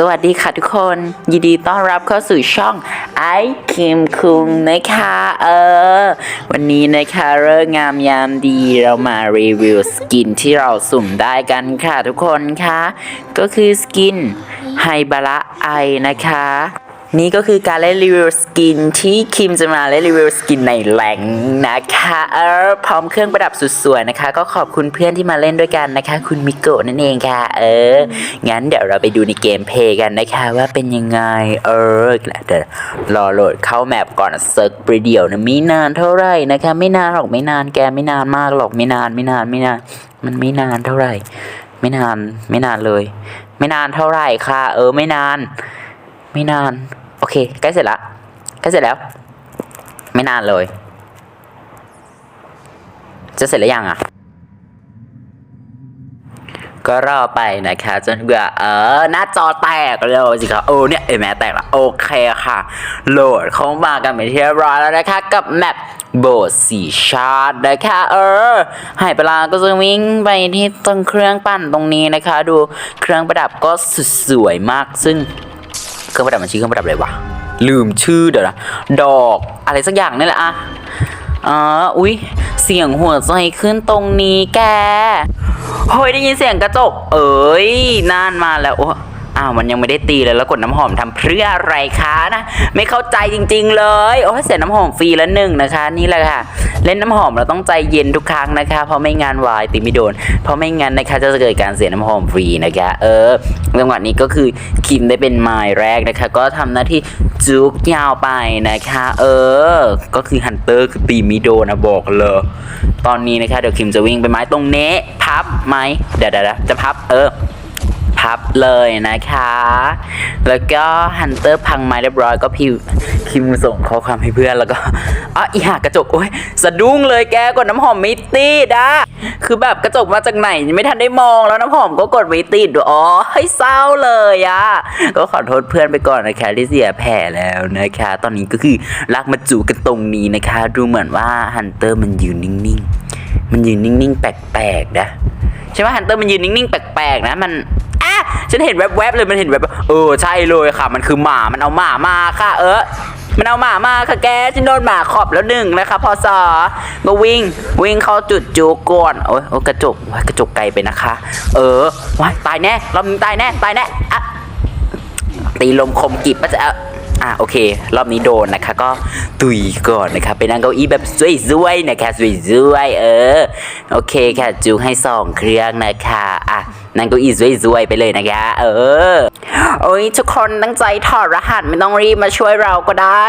สวัสดีค่ะทุกคน ยินดีต้อนรับเข้าสู่ช่องไอคิมคุงนะคะเออ วันนี้นะคะเริ่งงามยามดีเรามารีวิวสกินที่เราสุ่มได้กันค่ะทุกคนคะก็คือสกินไฮบาระไอนะคะ นี่ก็คือการเล่นรีวิวสกินที่คิมจะมาเล่นรีวิวสกินในแหล่งนะคะเออพร้อมเครื่องประดับสุดสวยนะคะ ก็ขอบคุณเพื่อนที่มาเล่นด้วยกันนะคะ คุณมิโกะนั่นเองค่ะ เออ งั้นเดี๋ยวเราไปดูในเกมเพย์กันนะคะ ว่าเป็นยังไง เออเดี๋ยวรอโหลดเข้าแมปก่อนเซิร์ชไปเดียวนะไม่นานเท่าไหร่นะคะ ไม่นานหรอกไม่นานแกไม่นานมากหรอกไม่นานไม่นานไม่นาน มันไม่นานเท่าไหร่ ไม่นานไม่นานเลย ไม่นานเท่าไหร่ค่ะ เออไม่นาน ไม่นาน โอเคใกล้เสร็จละใกล้เสร็จแล้ว ไม่นานเลย จะเสร็จแล้วยังอะ ก็รอไปนะคะจนกว่าเออหน้าจอแตกเลยสิคะโอ้เนี่ยเอแม้แตกละโอเคค่ะ โหลดเข้ามากันไปนที่เรียบร้อยแล้วนะคะ กับแมปโบสสีชาร์ดนะคะเออหายไปลาก็จะวิ่งไปที่ตรงเครื่องปั่นตรงนี้นะคะ ดูเครื่องประดับก็สุดสวยมากซึ่ง รื่องประดับมันชื่อเครื่องประดับอะไรวะลืมชื่อเดี๋ยวนะดอกอะไรสักอย่างนี่แหละอะอ๋ออุ๊ย เสียงหัวใจขึ้นตรงนี้แกเฮ้ยได้ยินเสียงกระจก เอ้ยนานมาแล้วโอ้าวมันยังไม่ได้ตีเลยแล้วกดน้ำหอมทำเพื่ออะไรคะนะไม่เข้าใจจริง ๆ เลยโอ้เสียน้ำหอมฟรีละหนึ่งนะคะ นี่แหละค่ะ เล่นน้ำหอมเราต้องใจเย็นทุกครั้งนะคะ เพราะไม่งานวายตีไม่โดน เพราะไม่งั้นนะคะจะเกิดการเสียน้ำหอมฟรีนะคะเออจังหวะนี้ก็คือคิมได้เป็นไม้แรกนะคะ ก็ทำหน้าที่จุกยาวไปนะคะ เออ ก็คือฮันเตอร์คือตีม่โดนนะบอกเลยตอนนี้นะคะเดี๋ยวคิมจะวิ่งไปไม้ตรงเนี้พับไหมเดี๋ยวเดี๋ยวเดี๋ยวจะพับเออ พับเลยนะคะ แล้วก็ฮันเตอร์พังไม้เรียบร้อยก็พิวพิมส่งข้อความให้เพื่อนแล้วก็อ๋ออีหากระจกโอ้ยสะดุ้งเลยแกกดน้ำหอมไม่ติดอะคือแบบกระจกมาจากไหนไม่ทันได้มองแล้วน้ำหอมก็กดไม่ติดอ๋อให้เศร้าเลยอะก็ขอโทษเพื่อนไปก่อนนะคะที่เสียแผลแล้วนะคะ ตอนนี้ก็คือลากมาจูกันตรงนี้นะคะ ดูเหมือนว่าฮันเตอร์มันยืนนิ่งๆ มันยืนนิ่งๆ แปลกๆนะ ใช่ไหมฮันเตอร์มันยืนนิ่งๆแปลกๆนะมันอะฉันเห็นแวบๆเลยมันเห็นแบบเออใช่เลยค่ะ มันคือหมามันเอาหมามาค่ะ เออมันเอาหมามาค่ะแกฉันโดนหมาขอบแล้วหนึ่งนะคะพอสอก็วิ่งวิ่งเข้าจุดจูก่อนโอ้ยโอ้กระจกว้ายกระจกไกลไปนะคะ เออว้ายตายแน่รอบนี้ตายแน่ตายแน่อะตีลมคมกิบมันจะ อะโอเค รอบนี้โดนนะคะก็ตุยก่อนนะคะไปนั่งเก้าอี้แบบสวยๆนะคะสวยๆเออ โอเคค่ะจูให้สองเครื่องนะคะอะ นั่งเก้าอี้สวยๆไปเลยนะคะ เออ โอ้ยทุกคนตั้งใจถอดรหัสไม่ต้องรีบมาช่วยเราก็ได้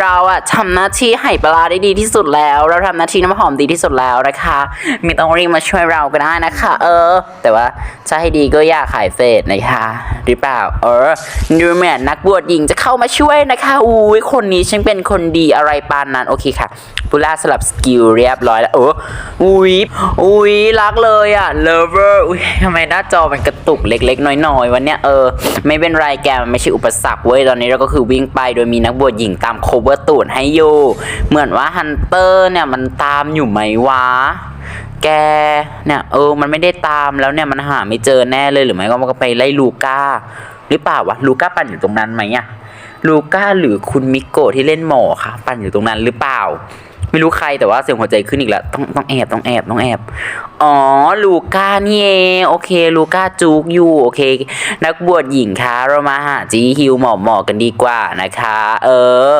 เราอะทำหน้าที่ไห่ปลาได้ดีที่สุดแล้ว เราทำหน้าที่น้ำหอมดีที่สุดแล้วนะคะ ไม่ต้องรีบมาช่วยเราก็ได้นะคะ เออ แต่ว่าจะให้ดีก็อยากขายเฟสนะคะหรือเปล่า เออดูเหมือนนักบวชหญิงจะเข้ามาช่วยนะคะอุ้ยคนนี้ฉันเป็นคนดีอะไรปานนั้นโอเคค่ะพุล่าสลับสกิลเรียบร้อยแล้วเอออุ้ยอุ้ยรักเลยอะเลเวอร์อุ้ยทำไมหน้าจอมันกระตุกเล็ก ๆ น้อยๆวันเนี้ยเออไม่เป็นไรแกมันไม่ใช่อุปสรรคเว้ยตอนนี้เราก็คือวิ่งไปโดยมีนักบวชหญิงตามโคเวอร์ตูดให้อยู่เหมือนว่าฮันเตอร์เนี่ยมันตามอยู่ไหมวะแกเนี่ยเออมันไม่ได้ตามแล้วเนี่ยมันหาไม่เจอแน่เลยหรือไม่ก็มันก็ไปไล่ลูก้า หรือเปล่าวะลูก้าปั่นอยู่ตรงนั้นไหมอะลูก้าหรือคุณมิโกะที่เล่นหมอคะปั่นอยู่ตรงนั้นหรือเปล่า ไม่รู้ใครแต่ว่าเสียงหัวใจขึ้นอีกแล้วต้องต้องแอบต้องแอบต้องแอบ อ๋อ ลูก้านี่เองโอเค ลูก้าจูกอยู่โอเค นักบวชหญิงคะเรามาหาจีฮิวหมอหมอกันดีกว่านะคะ เออ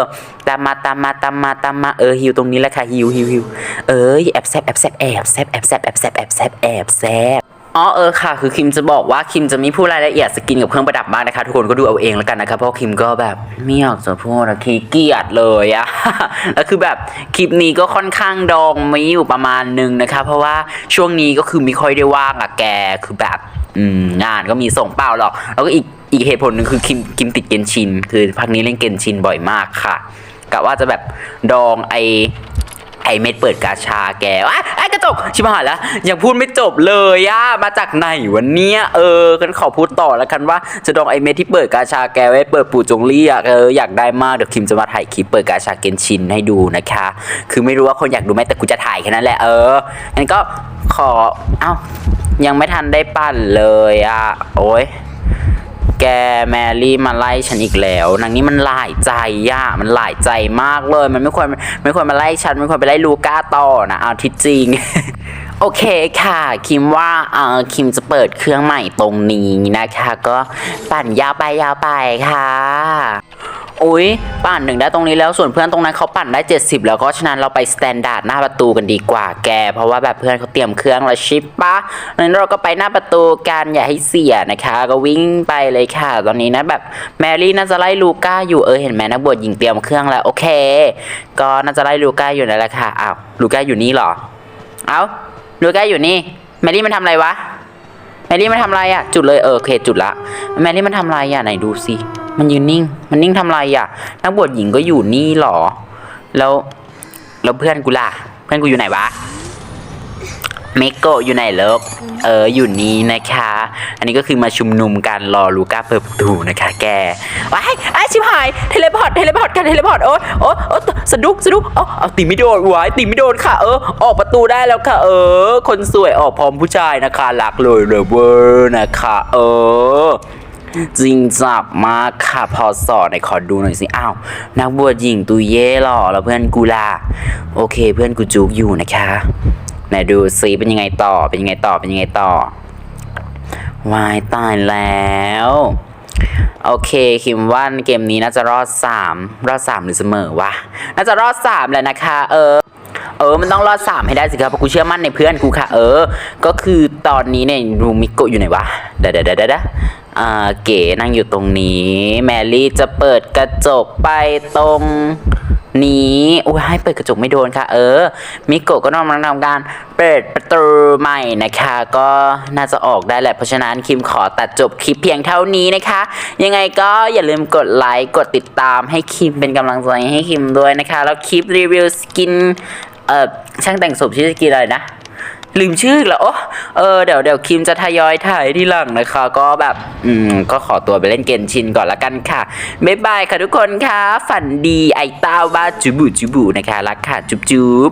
ตามมาตามมาตามมาตามมาเออฮิวตรงนี้แหละค่ะฮิวฮิวฮิวเอ้ยแอบแซบแอบแซบแอบแซบแอบแซบแอบแซบแอบแซบแอบแซบ อ๋อเออค่ะ คือคิมจะบอกว่าคิมจะไม่พูดรายละเอียดสกินกับเครื่องประดับมากนะคะ ทุกคนก็ดูเอาเองแล้วกันนะคะเพราะคิมก็แบบไม่อยากจะพูดอะขี้เกียจเลยอะแล้วคือแบบคลิปนี้ก็ค่อนข้างดองม่อยู่ประมาณนึงนะคะ เพราะว่าช่วงนี้ก็คือไม่ค่อยได้ว่างอะแกคือแบบงานก็มีส่งเปล่าหรอกแล้วก็อีกอีกเหตุผลหนึ่งคือคิมคิมติดเกนชิน คือพักนี้เล่นเกนชินบ่อยมากค่ะกะว่าจะแบบดองไอ อเม็ดเปิดกาชาแกว้ายไอ้กระจกชิบหายแล้วยังพูดไม่จบเลยอะมาจากไหนวันเนี้ยเออกันขอพูดต่อแล้วกันว่าจะดองไอเม็ดที่เปิดกาชาแกไว้เปิดปู่จงลี่อะเอออยากได้มากเดี๋ยวคิมจะมาถ่ายคลิปเปิดกาชาเกนชินให้ดูนะคะ คือไม่รู้ว่าคนอยากดูไหมแต่กูจะถ่ายแค่นั้นแหละเอองั้นก็ขอเอ้ายังไม่ทันได้ปั่นเลยอะโอ้ย แกแมรี่มาไล่ฉันอีกแล้วนางนี้มันหลายใจย่ะมันหลายใจมากเลย มันไม่ควรไม่ควรมาไล่ฉันไม่ควรไปไล่ลูก้าต่อนะเอาที่จริง โอเคค่ะ คิมว่าเออคิมจะเปิดเครื่องใหม่ตรงนี้นะคะ ก็ปั่นยาวไปยาวไปค่ะ อุ้ยปั่นหนึ่งได้ตรงนี้แล้วส่วนเพื่อนตรงนั้นเขาปั่นได้ 70 แล้วก็ฉะนั้นเราไปสแตนดาร์ดหน้าประตูกันดีกว่าแก เพราะว่าแบบเพื่อนเขาเตรียมเครื่องแล้วชิปปะนั้นเราก็ไปหน้าประตูกันอย่าให้เสียนะคะ ก็วิ่งไปเลยค่ะ ตอนนี้นะแบบแมรี่น่าจะไล่ลูก้าอยู่เออเห็นไหมนักบวชหญิงเตรียมเครื่องแล้วโอเค ก็น่าจะไล่ลูก้าอยู่นั่นแหละค่ะอ้าวลูก้าอยู่นี่หรอ เอ้าลูก้าอยู่นี่แมรี่มันทำอะไรวะแมรี่มันทำอะไรอะจุดเลยเออโอเคจุดละแมรี่มันทำอะไรอะไหนดูสิ มันยืนนิ่ง มันนิ่งทำอะไรอะ นักบวชหญิงก็อยู่นี่หรอ แล้ว แล้วเพื่อนกูล่ะ เพื่อนกูอยู่ไหนวะเมโกะอยู่ไหนเลิกเอออยู่นี่นะคะ อันนี้ก็คือมาชุมนุมกันรอลูก้าเปิดประตูนะคะ แกว้ายไอ้ชิบหายเทเลพอร์ตเทเลพอร์ตกันเทเลพอร์ตโอ๊ยโอ๊ยโอ๊ยสะดุกสะดุกเอาเอาตีไม่โดนว้ายตีไม่โดนค่ะ เออ ออกประตูได้แล้วค่ะ เออ คนสวยออกพร้อมผู้ชายนะคะรักเลยเลยเวอร์นะคะ เออ จริงจับมากค่ะพอสอนไหนขอดูหน่อยสิ อ้าว นักบวชหญิงตุเย่หรอแล้วเพื่อนกูล่ะโอเค เพื่อนกูจุกอยู่นะคะไหนดูซิเป็นยังไงต่อเป็นยังไงต่อเป็นยังไงต่อวายตายแล้ว โอเคคิมว่าเกมนี้น่าจะรอดสามรอดสามหรือเสมอวะน่าจะรอดสามแหละนะคะ เออเออ มันต้องรอดสามให้ได้สิครับเพราะกูเชื่อมั่นในเพื่อนกูค่ะ เออ ก็คือตอนนี้เนี่ยรูมิโกะอยู่ไหนวะเดะเดะเดะเดะ เดะอ่าเก๋นั่งอยู่ตรงนี้ แมรี่จะเปิดกระจกไปตรงนี้อุ้ยให้เปิดกระจกไม่โดนค่ะ เออ มิโกะก็ต้องมาทำการเปิดประตูใหม่นะคะ ก็น่าจะออกได้แหละ เพราะฉะนั้นคิมขอตัดจบคลิปเพียงเท่านี้นะคะ ยังไงก็อย่าลืมกดไลค์กดติดตามให้คิมเป็นกำลังใจให้คิมด้วยนะคะ แล้วคลิปรีวิวสกินเออช่างแต่งศพชื่อสกินอะไรนะ ลืมชื่อแล้วโอ้เออเดี๋ยวเดี๋ยวคิมจะทยอยถ่ายที่หลังนะคะ ก็แบบ อืม ก็ขอตัวไปเล่นเกมชินก่อนละกันค่ะบ๊ายบายค่ะทุกคนค่ะ ฝันดีไอเต้าบ้าจูบูจูบูนะคะรักค่ะ จุบจุ๊บ